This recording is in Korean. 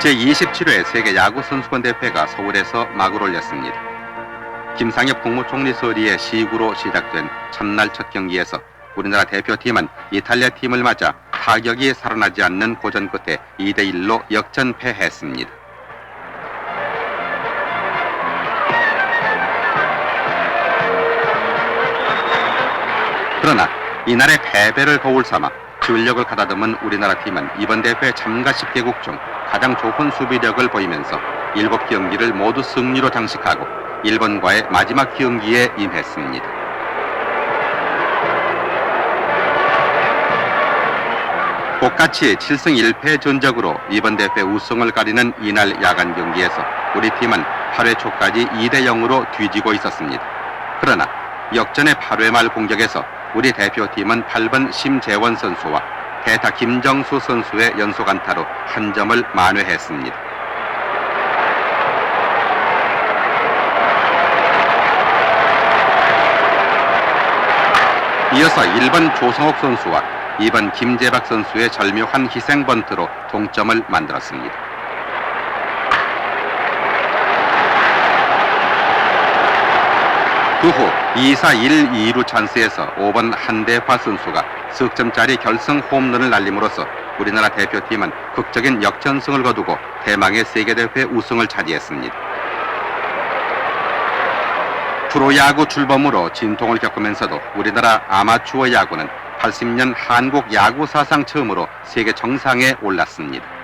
제27회 세계 야구 선수권 대회가 서울에서 막을 올렸습니다. 김상엽 국무총리 소리의 시구로 시작된 첫날 첫 경기에서 우리나라 대표팀은 이탈리아 팀을 맞아 타격이 살아나지 않는 고전 끝에 2대 1로 역전패했습니다. 그러나 이날의 패배를 거울 삼아 전력을 가다듬은 우리나라 팀은 이번 대회 참가 10개국 중 가장 좋은 수비력을 보이면서 7경기를 모두 승리로 장식하고 일본과의 마지막 경기에 임했습니다. 똑같이 7승 1패 전적으로 이번 대회 우승을 가리는 이날 야간 경기에서 우리 팀은 8회 초까지 2대 0으로 뒤지고 있었습니다. 그러나 역전의 8회 말 공격에서 우리 대표팀은 8번 심재원 선수와 대타 김정수 선수의 연속 안타로 한 점을 만회했습니다. 이어서 1번 조성욱 선수와 2번 김재박 선수의 절묘한 희생 번트로 동점을 만들었습니다. 그후 2사 1, 2루 찬스에서 5번 한대화 선수가 석점짜리 결승 홈런을 날림으로써 우리나라 대표팀은 극적인 역전승을 거두고 대망의 세계대회 우승을 차지했습니다. 프로야구 출범으로 진통을 겪으면서도 우리나라 아마추어 야구는 80년 한국 야구 사상 처음으로 세계 정상에 올랐습니다.